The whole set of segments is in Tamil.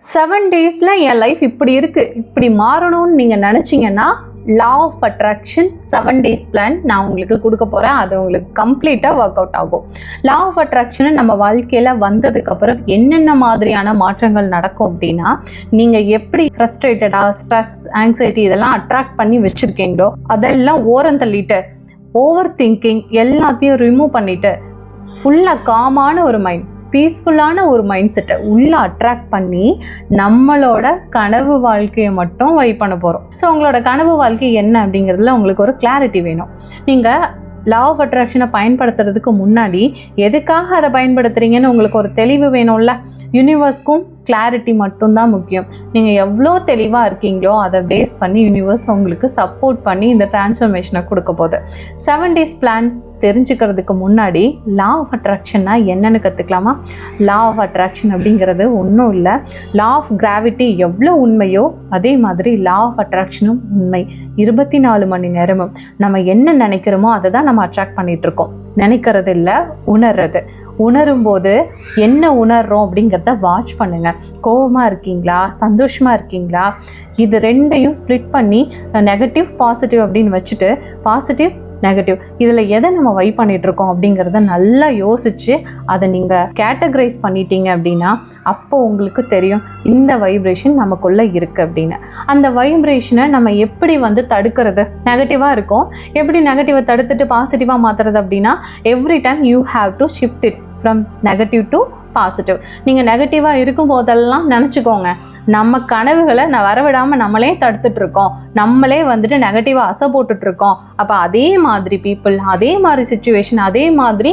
செவன் டேஸில் என் லைஃப் இப்படி இருக்குது இப்படி மாறணும்னு நீங்கள் நினச்சிங்கன்னா law of attraction seven days plan நான் உங்களுக்கு கொடுக்க போகிறேன் அது உங்களுக்கு கம்ப்ளீட்டாக ஒர்க் அவுட் ஆகும். லா ஆஃப் அட்ராக்ஷனை நம்ம வாழ்க்கையில் வந்ததுக்கப்புறம் என்னென்ன மாதிரியான மாற்றங்கள் நடக்கும் அப்படின்னா நீங்கள் எப்படி ஃப்ரஸ்ட்ரேட்டடாக ஸ்ட்ரெஸ் ஆங்ஸைட்டி இதெல்லாம் அட்ராக்ட் பண்ணி வச்சுருக்கீங்களோ அதெல்லாம் ஓரம் தள்ளிட்டு ஓவர் திங்கிங் எல்லாத்தையும் ரிமூவ் பண்ணிவிட்டு ஃபுல்லாக காமான ஒரு மைண்ட் பீஸ்ஃபுல்லான ஒரு மைண்ட் செட்டை உள்ளே அட்ராக்ட் பண்ணி நம்மளோட கனவு வாழ்க்கையை மட்டும் வை பண்ண போகிறோம் ஸோ உங்களோட கனவு வாழ்க்கை என்ன அப்படிங்கிறதுல உங்களுக்கு ஒரு கிளாரிட்டி வேணும். நீங்கள் லா ஆஃப் அட்ராக்ஷனை பயன்படுத்துறதுக்கு முன்னாடி எதுக்காக அதை பயன்படுத்துகிறீங்கன்னு உங்களுக்கு ஒரு தெளிவு வேணும்ல? யூனிவர்ஸ்க்கும் கிளாரிட்டி மட்டும்தான் முக்கியம். நீங்கள் எவ்வளோ தெளிவாக இருக்கீங்களோ அதை பேஸ் பண்ணி யூனிவர்ஸ் உங்களுக்கு சப்போர்ட் பண்ணி இந்த டிரான்ஸ்ஃபர்மேஷனை கொடுக்க போகுது. செவன் டேஸ் பிளான் தெரிஞ்சுக்கிறதுக்கு முன்னாடி லா ஆஃப் அட்ராக்ஷன்னா என்னென்னு கற்றுக்கலாமா லா ஆஃப் அட்ராக்ஷன் அப்படிங்கிறது ஒன்றும் இல்லை. லா ஆஃப் கிராவிட்டி எவ்வளோ உண்மையோ அதே மாதிரி லா ஆஃப் அட்ராக்ஷனும் உண்மை. இருபத்தி நாலு மணி நேரமும் நம்ம என்ன நினைக்கிறோமோ அதை தான் நம்ம அட்ராக்ட் பண்ணிகிட்ருக்கோம் இருக்கோம். நினைக்கிறது இல்லை உணர்றது. உணரும்போது என்ன உணர்றோம் அப்படிங்கிறத வாட்ச் பண்ணுங்க. கோவமாக இருக்கீங்களா? சந்தோஷமாக இருக்கீங்களா? இது ரெண்டையும் ஸ்ப்ளிட் பண்ணி நெகட்டிவ் பாசிட்டிவ் அப்படின்னு வச்சுட்டு பாசிட்டிவ் நெகட்டிவ் இதில் எதை நம்ம வை பண்ணிட்டு இருக்கோம் அப்படிங்கிறத நல்லா யோசிச்சு அதை நீங்கள் கேட்டகரைஸ் பண்ணிட்டீங்க அப்படின்னா அப்போ உங்களுக்கு தெரியும் இந்த வைப்ரேஷன் நமக்குள்ளே இருக்குது அப்படின்னு. அந்த வைப்ரேஷனை நம்ம எப்படி வந்து தடுக்கிறது? நெகட்டிவாக இருக்கும். எப்படி நெகட்டிவை தடுத்துட்டு பாசிட்டிவாக மாற்றுறது அப்படின்னா every time you have to shift it from negative to positive நீங்கள் நெகட்டிவாக இருக்கும் போதெல்லாம் நினச்சிக்கோங்க. நம்ம கனவுகளை நான் வரவிடாமல் நம்மளே தடுத்துட்ருக்கோம் நம்மளே வந்துட்டு நெகட்டிவாக அசை போட்டுட்டு இருக்கோம் அப்போ அதே மாதிரி பீப்புள் அதே மாதிரி சுச்சுவேஷன் அதே மாதிரி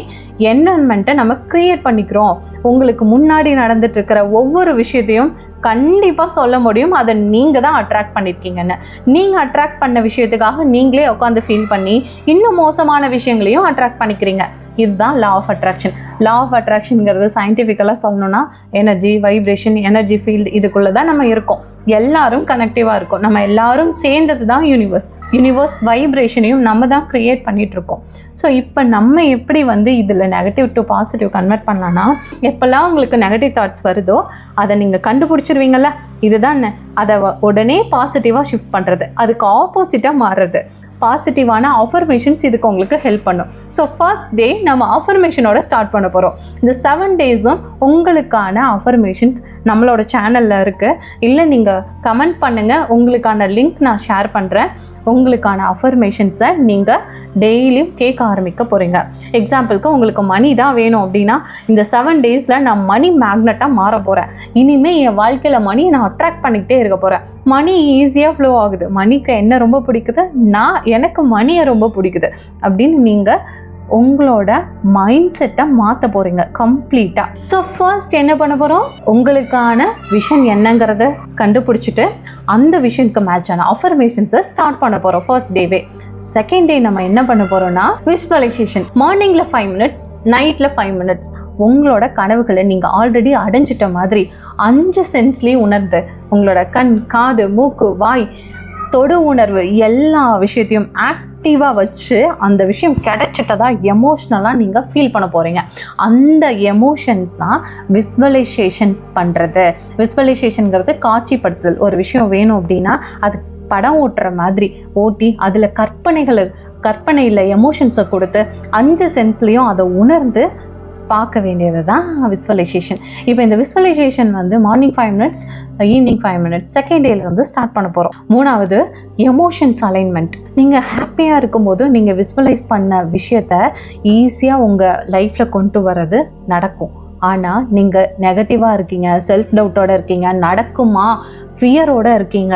என்வரன்மெண்ட்டை நம்ம க்ரியேட் பண்ணிக்கிறோம். உங்களுக்கு முன்னாடி நடந்துட்டுருக்கிற ஒவ்வொரு விஷயத்தையும் கண்டிப்பாக சொல்ல முடியும். அதை நீங்கள் தான் அட்ராக்ட் பண்ணியிருக்கீங்கன்னு நீங்கள் அட்ராக்ட் பண்ண விஷயத்துக்காக நீங்களே உட்காந்து ஃபீல் பண்ணி இன்னும் மோசமான விஷயங்களையும் அட்ராக்ட் பண்ணிக்கிறீங்க. இதுதான் law of attraction law of அட்ராக்ஷனுங்கிறது சயின்டிஃபிக்கலாக சொல்லணும்னா எனர்ஜி வைப்ரேஷன் எனர்ஜி ஃபீல்டு இதுக்குள்ளே தான் நம்ம இருக்கோம். எல்லாரும் கனெக்டிவாக இருக்கும். நம்ம எல்லாரும் சேர்ந்தது தான் யூனிவர்ஸ் யூனிவர்ஸ் வைப்ரேஷனையும் நம்ம தான் க்ரியேட் பண்ணிகிட்ருக்கோம் ஸோ இப்போ நம்ம எப்படி வந்து இதில் நெகட்டிவ் டு பாசிட்டிவ் கன்வெர்ட் பண்ணலான்னா எப்போல்லாம் உங்களுக்கு நெகட்டிவ் தாட்ஸ் வருதோ அதை நீங்கள் கண்டுபிடிச்சிருவீங்கள்ல இதுதான் அதை உடனே பாசிட்டிவாக ஷிஃப்ட் பண்ணுறது அதுக்கு ஆப்போசிட்டாக மாறுறது. பாசிட்டிவான அஃபர்மேஷன்ஸ் இதுக்கு உங்களுக்கு ஹெல்ப் பண்ணும். ஸோ ஃபர்ஸ்ட் டே நம்ம அஃபர்மேஷனோட ஸ்டார்ட் பண்ண போகிறோம் இந்த செவன் டேஸும் உங்களுக்கான அஃபர்மேஷன்ஸ் நம்மளோட சேனலில் இருக்குது இல்லை நீங்கள் கமெண்ட் பண்ணுங்கள் உங்களுக்கான லிங்க் நான் ஷேர் பண்ணுறேன் உங்களுக்கான அஃபர்மேஷன்ஸை நீங்கள் டெய்லியும் கேட்க ஆரம்பிக்க போகிறீங்க எக்ஸாம்பிளுக்கு உங்களுக்கு மணி தான் வேணும் அப்படின்னா இந்த செவன் டேஸில் நான் மணி மேக்னெட்டாக மாற போகிறேன் இனிமேல் என் வாழ்க்கையில் மணி நான் அட்ராக்ட் பண்ணிக்கிட்டே இருக்க போகிறேன் மணி ஈஸியாக ஃப்ளோ ஆகுது. மணிக்கு என்ன ரொம்ப பிடிக்குது? நான் எனக்கு மணியை ரொம்ப பிடிக்குது. அப்படின்னு நீங்கள் உங்களோட மைண்ட் செட்டை மாற்ற போகிறீங்க கம்ப்ளீட்டாக ஸோ ஃபர்ஸ்ட் என்ன பண்ண போகிறோம் உங்களுக்கான விஷன் என்னங்கிறத கண்டுபிடிச்சிட்டு அந்த விஷனுக்கு மேட்ச் அஃபர்மேஷன்ஸை ஸ்டார்ட் பண்ண போகிறோம் ஃபர்ஸ்ட் டேவே செகண்ட் டே நம்ம என்ன பண்ண போகிறோம்னா விஷுவலைசேஷன் மார்னிங்கில் ஃபைவ் மினிட்ஸ் நைட்டில் ஃபைவ் மினிட்ஸ் உங்களோட கனவுகளை நீங்கள் ஆல்ரெடி அடைஞ்சிட்ட மாதிரி அஞ்சு சென்ஸ்லேயும் உணர்ந்து உங்களோட கண் காது மூக்கு வாய் தொடு உணர்வு எல்லா விஷயத்தையும் ஆக்டிவாக வச்சு அந்த விஷயம் கிடைச்சிட்டதா எமோஷ்னலாக நீங்கள் ஃபீல் பண்ண போகிறீங்க அந்த எமோஷன்ஸ் தான் விஸ்வலைசேஷன் பண்ணுறது விஸ்வலைசேஷனுங்கிறது காட்சிப்படுத்துதல். ஒரு விஷயம் வேணும் அப்படின்னா அது படம் ஓட்டுற மாதிரி ஓட்டி அதில் கற்பனைகளை கற்பனையில் எமோஷன்ஸை கொடுத்து அஞ்சு சென்ஸ்லேயும் அதை உணர்ந்து பார்க்க வேண்டியது தான் விஸ்வலைசேஷன் இப்போ இந்த விஸ்வலைசேஷன் வந்து morning five minutes evening five minutes second டேல வந்து ஸ்டார்ட் பண்ண போகிறோம் மூணாவது எமோஷன்ஸ் அலைன்மெண்ட் நீங்கள் ஹாப்பியாக இருக்கும்போது நீங்கள் விஸ்வலைஸ் பண்ண விஷயத்த ஈஸியாக உங்கள் லைஃப்பில் கொண்டு வர்றது நடக்கும். ஆனால் நீங்கள் நெகட்டிவாக இருக்கீங்க செல்ஃப் டவுட்டோட இருக்கீங்க நடக்குமா? ஃபியரோடு இருக்கீங்க.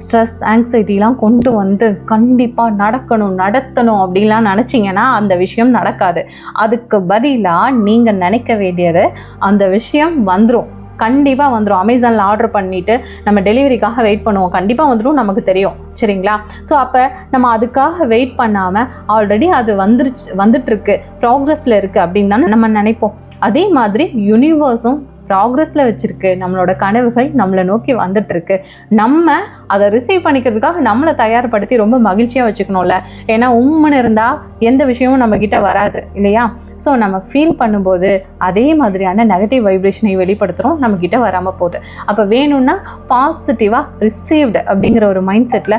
ஸ்ட்ரெஸ் ஆங்ஸைட்டிலாம் கொண்டு வந்து கண்டிப்பாக நடக்கணும் நடத்தணும் அப்படின்லாம் நினச்சிங்கன்னா அந்த விஷயம் நடக்காது. அதுக்கு பதிலாக நீங்கள் நினைக்க வேண்டியது அந்த விஷயம் வந்துடும் கண்டிப்பாக வந்துடும் அமேசானில் ஆர்டர் பண்ணிவிட்டு நம்ம டெலிவரிக்காக வெயிட் பண்ணுவோம். கண்டிப்பாக வந்துடும் நமக்கு தெரியும். சரிங்களா? ஸோ அப்போ நம்ம அதுக்காக வெயிட் பண்ணாமல் ஆல்ரெடி அது வந்துருச்சு வந்துட்டுருக்கு. ப்ராக்ரஸில் இருக்குது அப்படின்னு தானே நம்ம நினைப்போம். அதே மாதிரி யூனிவர்ஸும் ப்ராக்ரஸில் வச்சுருக்கு. நம்மளோட கனவுகள் நம்மளை நோக்கி வந்துட்டுருக்கு. நம்ம அதை ரிசீவ் பண்ணிக்கிறதுக்காக நம்மளை தயார்படுத்தி ரொம்ப மகிழ்ச்சியாக வச்சுக்கணும்ல. ஏன்னா உம்முன்னு இருந்தால் எந்த விஷயமும் நம்ம வராது இல்லையா? ஸோ நம்ம ஃபீல் பண்ணும்போது அதே மாதிரியான நெகட்டிவ் வைப்ரேஷனை வெளிப்படுத்துகிறோம் நம்ம வராமல் போகுது. அப்போ வேணும்னா பாசிட்டிவாக ரிசீவ்டு அப்படிங்கிற ஒரு மைண்ட் செட்டில்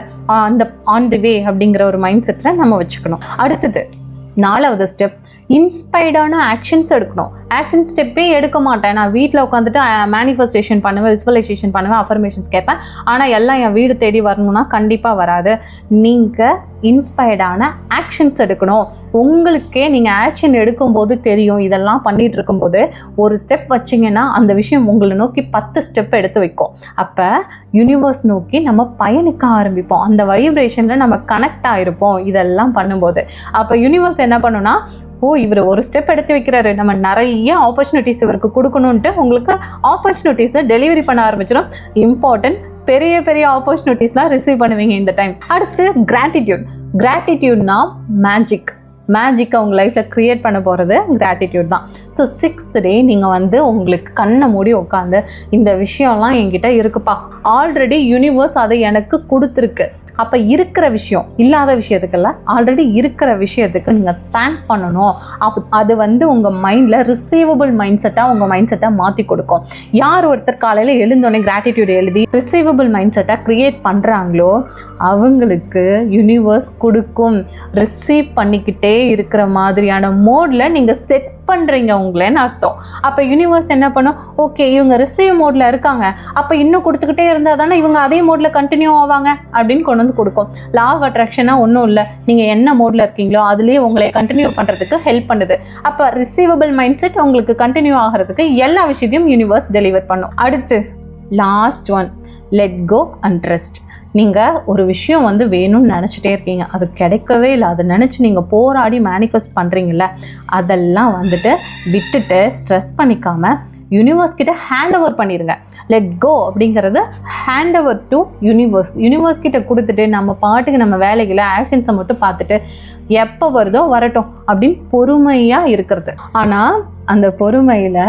அந்த ஆன் தி வே அப்படிங்கிற ஒரு மைண்ட் செட்டில் நம்ம வச்சுக்கணும். அடுத்தது நாலாவது ஸ்டெப் இன்ஸ்பைர்டான ஆக்ஷன்ஸ் எடுக்கணும். ஆக்ஷன் ஸ்டெப்பே எடுக்க மாட்டேன். நான் வீட்டில் உட்காந்துட்டு மேனிஃபெஸ்டேஷன் பண்ணுவேன் விஸ்வலைசேஷன் பண்ணுவேன் அஃபர்மேஷன்ஸ் கேட்பேன். ஆனால் எல்லாம் என் வீடு தேடி வரணும்னா கண்டிப்பாக வராது. நீங்கள் இன்ஸ்பயர்டான ஆக்ஷன்ஸ் எடுக்கணும். உங்களுக்கே நீங்கள் ஆக்ஷன் எடுக்கும்போது தெரியும். இதெல்லாம் பண்ணிகிட்டு இருக்கும்போது ஒரு ஸ்டெப் வச்சிங்கன்னா அந்த விஷயம் உங்களை நோக்கி பத்து ஸ்டெப் எடுத்து வைக்கும். அப்போ யூனிவர்ஸ் நோக்கி நம்ம பயணிக்க ஆரம்பிப்போம். அந்த வைப்ரேஷனில் நம்ம கனெக்ட் ஆகிருப்போம் இதெல்லாம் பண்ணும்போது. அப்போ யூனிவர்ஸ் என்ன பண்ணுன்னா ஓ இவர் ஒரு ஸ்டெப் எடுத்து வைக்கிறாரு. நம்ம நிறைய ஆப்பர்ச்சுனிட்டிஸ் இவருக்கு கொடுக்கணுன்ட்டு உங்களுக்கு ஆப்பர்ச்சுனிட்டிஸை டெலிவரி பண்ண ஆரம்பிச்சிடும். இம்பார்ட்டன்ட் பெரிய பெரிய ஆப்பர்ச்சுனிட்டிஸ்லாம் ரிசீவ் பண்ணுவீங்க இந்த டைம் அடுத்து கிராட்டிடியூட் கிராட்டிடியூட்னா மேஜிக் மேஜிக்கை உங்கள் லைஃப்பில் க்ரியேட் பண்ண போகிறது கிராட்டிடியூட் தான். ஸோ சிக்ஸ்த் டே நீங்கள் வந்து உங்களுக்கு கண்ணை மூடி உட்காந்து இந்த விஷயம்லாம் என்கிட்ட இருக்குப்பா. ஆல்ரெடி யூனிவர்ஸ் அதை எனக்கு கொடுத்துருக்கு. அப்போ இருக்கிற விஷயம் இல்லாத விஷயத்துக்கெல்லாம் ஆல்ரெடி இருக்கிற விஷயத்துக்கு நீங்கள் தேங்க் பண்ணணும். அப் அது வந்து உங்கள் மைண்டில் ரிசீவபிள் மைண்ட் செட்டாக உங்கள் மைண்ட் செட்டை மாற்றி கொடுக்கும். யார் ஒருத்தர் காலையில் எழுந்தோடனே கிராட்டிடியூட் எழுதி ரிசீவபிள் மைண்ட் செட்டாக க்ரியேட் பண்ணுறாங்களோ அவங்களுக்கு யூனிவர்ஸ் கொடுக்கும். ரிசீவ் பண்ணிக்கிட்டே இருக்கிற மாதிரியான மோடில் நீங்கள் செட் பண்ணுறீங்க உங்களேன்னு அர்த்தம். அப்போ யூனிவர்ஸ் என்ன பண்ணும்? ஓகே இவங்க ரிசீவ் மோடில் இருக்காங்க. அப்போ இன்னும் கொடுத்துக்கிட்டே இருந்தால் தானே இவங்க அதே மோடில் கண்டினியூ ஆவாங்க அப்படின்னு கொண்டு வந்து கொடுக்கும். லா ஆஃப் அட்ராக்ஷனாக ஒன்றும் இல்லை. நீங்கள் என்ன மோடில் இருக்கீங்களோ அதுலேயே உங்களை கண்டினியூ பண்ணுறதுக்கு ஹெல்ப் பண்ணுது. அப்போ ரிசீவபிள் மைண்ட் செட் உங்களுக்கு கண்டினியூ ஆகிறதுக்கு எல்லா விஷயத்தையும் யூனிவர்ஸ் டெலிவர் பண்ணும். அடுத்து last one let go and trust நீங்கள் ஒரு விஷயம் வந்து வேணும்னு நினச்சிட்டே இருக்கீங்க. அது கிடைக்கவே இல்லை. அதை நினச்சி நீங்கள் போராடி மேனிஃபெஸ்ட் பண்ணுறீங்கல்ல அதெல்லாம் வந்துட்டு விட்டுட்டு ஸ்ட்ரெஸ் பண்ணிக்காமல் யூனிவர்ஸ் கிட்ட ஹேண்ட் ஓவர் பண்ணிடுங்க லெட் கோ அப்படிங்கிறது hand over to universe universe கிட்ட கொடுத்துட்டு நம்ம பாட்டுக்கு நம்ம வேலைகளை ஆக்ஷன்ஸை மட்டும் பார்த்துட்டு எப்போ வருதோ வரட்டும் அப்படின்னு பொறுமையாக இருக்கிறது. ஆனால் அந்த பொறுமையில்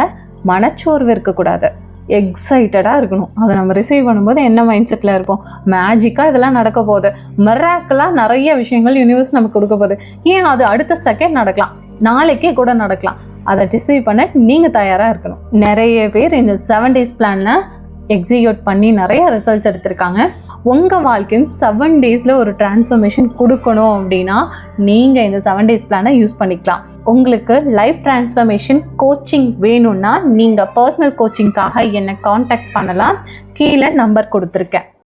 மனச்சோர்வு இருக்கக்கூடாது. எக்ஸைட்டடாக இருக்கணும். அதை நம்ம ரிசீவ் பண்ணும்போது என்ன மைண்ட் செட்டில் இருப்போம்? மேஜிக்காக இதெல்லாம் நடக்க போகுது. மெராக்கலாக நிறைய விஷயங்கள் யூனிவர்ஸ் நமக்கு கொடுக்க போகுது. ஏன் அது அடுத்த செகண்ட் நடக்கலாம்? நாளைக்கே கூட நடக்கலாம். அதை ரிசீவ் பண்ண நீங்கள் தயாராக இருக்கணும். நிறைய பேர் இந்த செவன் டேஸ் பிளானில் எக்ஸிக்யூட் பண்ணி நிறைய ரிசல்ட்ஸ் எடுத்திருக்காங்க. உங்கள் வாழ்க்கையும் செவன் டேஸில் ஒரு டிரான்ஸ்ஃபர்மேஷன் கொடுக்கணும் அப்படின்னா நீங்கள் இந்த செவன் டேஸ் பிளானை யூஸ் பண்ணிக்கலாம். உங்களுக்கு லைஃப் டிரான்ஸ்ஃபர்மேஷன் கோச்சிங் வேணும்னா நீங்கள் பர்சனல் கோச்சிங்காக என்னை காண்டாக்ட் பண்ணலாம். கீழே நம்பர் கொடுத்துருக்கேன்.